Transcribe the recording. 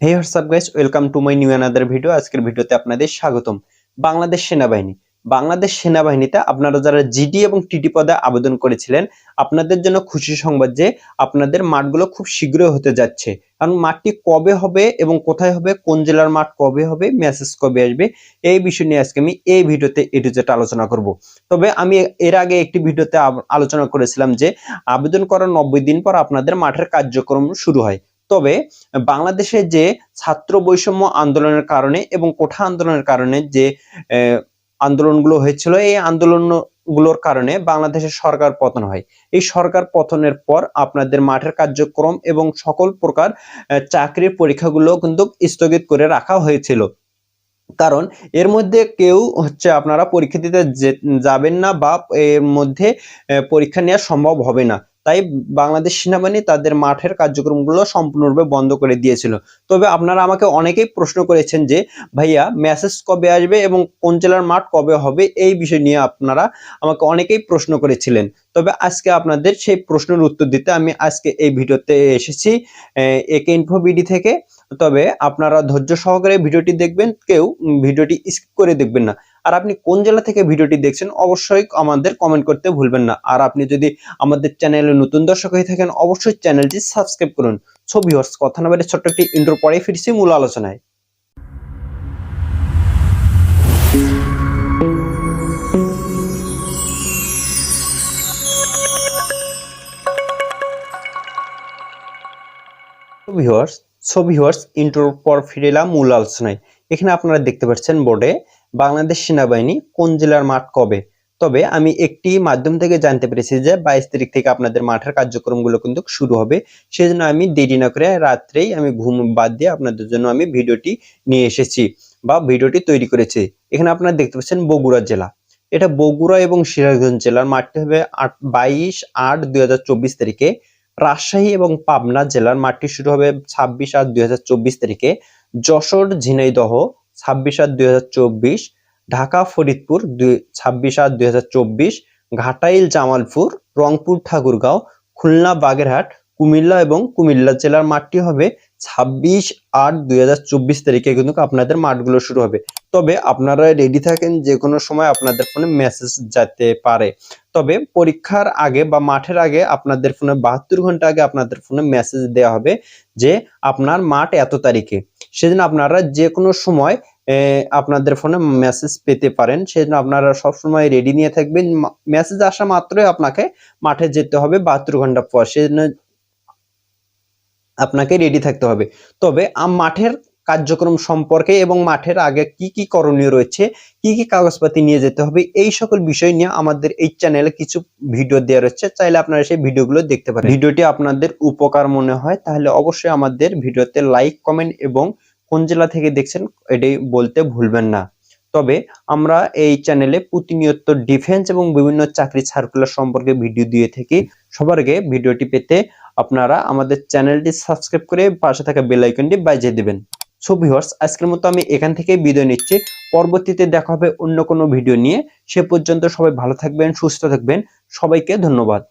Hey what's up guys welcome to my new another video আজকের ভিডিওতে আপনাদের স্বাগতম। বাংলাদেশ সেনাবাহিনী। বাংলাদেশ সেনাবাহিনীতে আপনারা যারা জিডি এবং টিটি পদে আবেদন করেছিলেন, আপনাদের জন্য খুশি সংবাদ যে আপনাদের মাঠগুলো খুব শীঘ্রই হতে যাচ্ছে। কারণ মাঠটি কবে হবে এবং কোথায় হবে, কোন জেলার মাঠ কবে হবে মেসেজ কবে আসবে, এই বিষয় নিয়ে আজকে আমি এই ভিডিওতে এটু যেটা আলোচনা করব। তবে আমি এর আগে একটি ভিডিওতে আলোচনা করেছিলাম যে আবেদন করার নব্বই দিন পর আপনাদের মাঠের কার্যক্রম শুরু হয়। তবে বাংলাদেশে যে ছাত্র বৈষম্য আন্দোলনের কারণে এবং কোঠা আন্দোলনের কারণে যে আন্দোলনগুলো হয়েছিল, এই আন্দোলনগুলোর কারণে বাংলাদেশের সরকার পতন হয়। এই সরকার পতনের পর আপনাদের মাঠের কার্যক্রম এবং সকল প্রকার চাকরির পরীক্ষাগুলো কিন্তু স্থগিত করে রাখা হয়েছিল। কারণ এর মধ্যে কেউ হচ্ছে আপনারা পরীক্ষা দিতে যাবেন না বা এর মধ্যে পরীক্ষা নেওয়া সম্ভব হবে না। তাই বাংলাদেশ সেনাবাহিনী তাদের মাঠের কার্যক্রমগুলো সম্পূর্ণরূপে বন্ধ করে দিয়েছিল। তবে আপনারা আমাকে অনেকেই প্রশ্ন করেছেন যে, ভাইয়া মেসেজ কবে আসবে এবং কোন জেলার মাঠ কবে হবে? এই বিষয় নিয়ে আপনারা আমাকে অনেকেই প্রশ্ন করেছিলেন। তবে আজকে আপনাদের সেই প্রশ্নের উত্তর দিতে আমি আজকে এই ভিডিওতে এসেছি একে ইনফো বিডি থেকে। তবে আপনারা ধৈর্য সহকারে ভিডিওটি দেখবেন, কেউ ভিডিওটি স্কিপ করে দেখবেন না। আর আপনি কোন জেলা থেকে ভিডিওটি দেখছেন, অবশ্যই আমাদের কমেন্ট করতে ভুলবেন না। আর আপনি যদি আমাদের চ্যানেলে নতুন দর্শক হয়ে থাকেন, অবশ্যই চ্যানেলটি সাবস্ক্রাইব করুন। ছবি হর্স কথা না ছোট্ট একটি ইন্ট্রো পরে ফিরছি মূল আলোচনায়। ভিউয়ার্স সো ইন্ট্রোর পর ফিরে এলাম মূল আলোচনায়। এখানে আপনারা দেখতে পাচ্ছেন বোর্ডে বাংলাদেশ সেনাবাহিনী কোন জেলার মাঠ কবে? তবে আমি একটি মাধ্যম থেকে জানতে পেরেছি যে বাইশ তারিখ থেকে আপনাদের মাঠের কার্যক্রমগুলো কিন্তু শুরু হবে। সেজন্য আমি দেরি না করে রাত্রেই আমি ঘুম বাদ দিয়ে আপনাদের জন্য আমি ভিডিওটি নিয়ে এসেছি বা ভিডিওটি তৈরি করেছি। এখানে আপনারা দেখতে পাচ্ছেন বগুড়া জেলা। এটা বগুড়া এবং সিরাজগঞ্জ জেলার মাঠটি হবে আট, বাইশ আট দুই তারিখে। রাজশাহী এবং পাবনা জেলার মাঠটি শুরু হবে ছাব্বিশ আট দুই তারিখে। যশোর ঝিনাইদহ ছাব্বিশ আট দুই ঢাকা, ফরিদপুর, দুই, ছাব্বিশ আট, দুই ঘাটাইল, জামালপুর, রংপুর, ঠাকুরগাঁও, খুলনা, বাগেরহাট, কুমিল্লা এবং কুমিল্লা জেলার মাঠটি হবে ছাব্বিশ আট, দুই তারিখে কিন্তু আপনাদের মাঠগুলো শুরু হবে। তবে আপনারা রেডি থাকেন যে কোনো সময় আপনাদের ফোনে মেসেজ যেতে পারে। তবে পরীক্ষার আগে বা মাঠের আগে আপনাদের ফোনে বাহাত্তর ঘণ্টা আগে আপনাদের ফোনে মেসেজ দেওয়া হবে যে আপনার মাঠ এত তারিখে। সেদিন আপনারা যে কোনো সময় আপনাদের ফোনে মেসেজ পেতে পারেন। সেজন্য আপনারা সবসময় রেডি নিয়ে থাকবেন। মেসেজ আসা মাত্রই আপনাকে মাঠে যেতে হবে বাহাত্তর ঘণ্টা পর। সেজন্য আপনাকে রেডি থাকতে হবে। তবে মাঠের কার্যক্রম সম্পর্কে এবং মাঠের আগে কি কি করণীয় রয়েছে কি কি কাগজপাতি নিয়ে যেতে হবে এই সকল বিষয় নিয়ে আমাদের এই চ্যানেলে কিছু ভিডিও দেওয়া রয়েছে। চাইলে আপনারা সেই ভিডিওগুলো দেখতে পারেন। ভিডিওটি আপনাদের উপকার মনে হয় তাহলে অবশ্যই আমাদের ভিডিওতে লাইক কমেন্ট এবং কোন জেলা থেকে দেখছেন এটি বলতে ভুলবেন না। তবে আমরা এই চ্যানেলে প্রতিনিয়ত ডিফেন্স এবং বিভিন্ন চাকরি সার্কুলার সম্পর্কে ভিডিও দিয়ে থাকি। সবার আগে ভিডিওটি পেতে আপনারা আমাদের চ্যানেলটি সাবস্ক্রাইব করে পাশে থাকা বেল আইকনটি বাজিয়ে দিবেন। সো ভিউয়ার্স আজকের মতো আমি এখান থেকে বিদায় নিচ্ছি। পরবর্তীতে দেখা হবে অন্য কোনো ভিডিও নিয়ে। সে পর্যন্ত সবাই ভালো থাকবেন, সুস্থ থাকবেন। সবাইকে ধন্যবাদ।